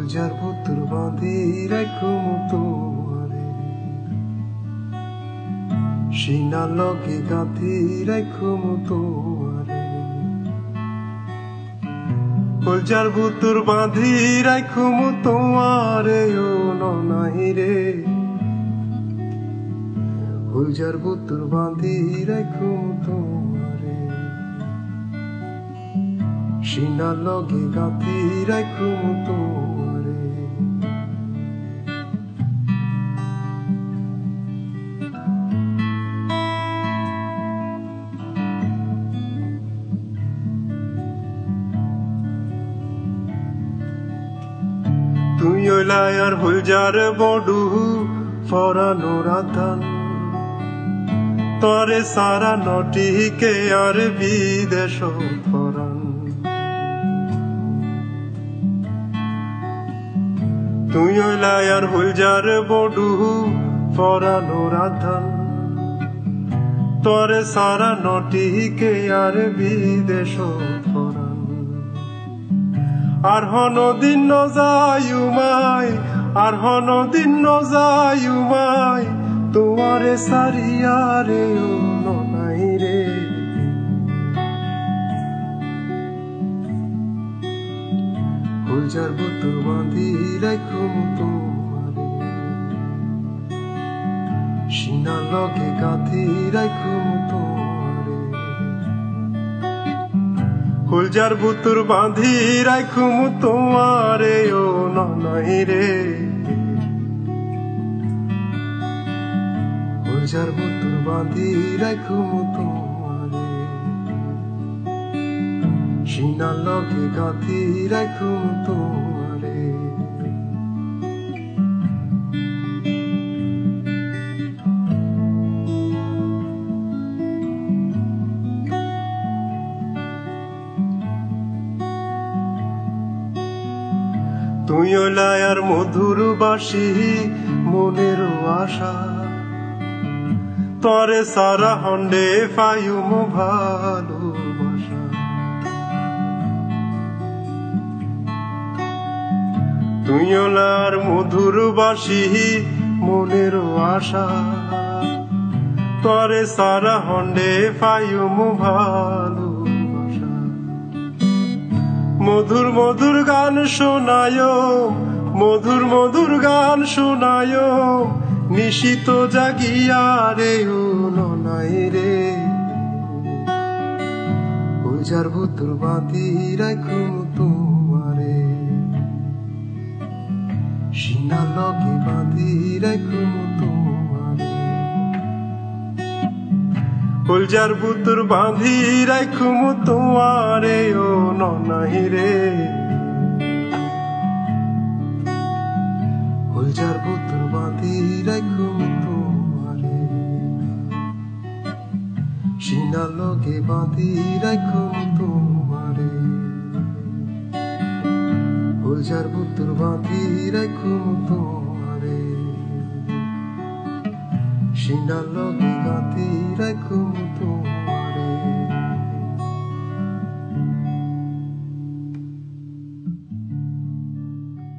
ফুলজার পুতুর বাঁধি রাখুম তোমারে। সিনা লগে গাঁথি রাখুম তোমারে। ফুলজার পুতুর বাঁধি রাখুম তোমারে, ও ননাই রে। ফুলজার পুতুর বাঁধি রাখুম তোমারে। সিনা লগে গাঁথি রাখুম তোমারে। তুই ওলাই আর হুলজার বডু ফরানো রাধান তরে সারা নটিকে আর বিদেশ ফরান। তুই ওলাই আর হুলজার বডু ফরানো রাধান তরে সারা নটিকে আর বিদেশ ফরান। আর হনদিন নজায়ুমাই আর হনদিন নজায়ুমাই তোমারে সারিয়ারে ও ননাই রে। ফুলজার বুতুর বাঁধি রাখুম তোমারে। সিনা লগে গাঁথি রাখুম তোমারে ফুলজার বুতুর বাঁধি রাখুম তোমারে, ও ননাই রে। ফুলজার বুতুর বাঁধি রাখুম তোমারে। সিনা লগে গাঁথি রাখুম তোমারে। তুই আর মধুর বাসি মনের আশা। তরে সারা হন্ডে ফায়ুম ভালোবাসা। তুই আর মধুর বাসি মনের আশা। তরে সারা হন্ডে ফায়ুম ভালোবাসা মধুর মধুর গান শোনায়, মধুর মধুর গান শোনায়। নিশিত জাগিয়া রে ননাই রে। পূজার ভুতুর বাঁধি রাখুম তোমারে। সিনা লগে বাঁধি রাখুম ফুলজার বুতুর বাঁধি রাখুম তোমারে, ও ননাই রে। ফুলজার বুতুর বাঁধি রাখুম তোমারে। সিনা লগে বাঁধি রাখুম তোমারে। ফুলজার বুতুর বাঁধি রাখুম তোমারে। সিনা লগে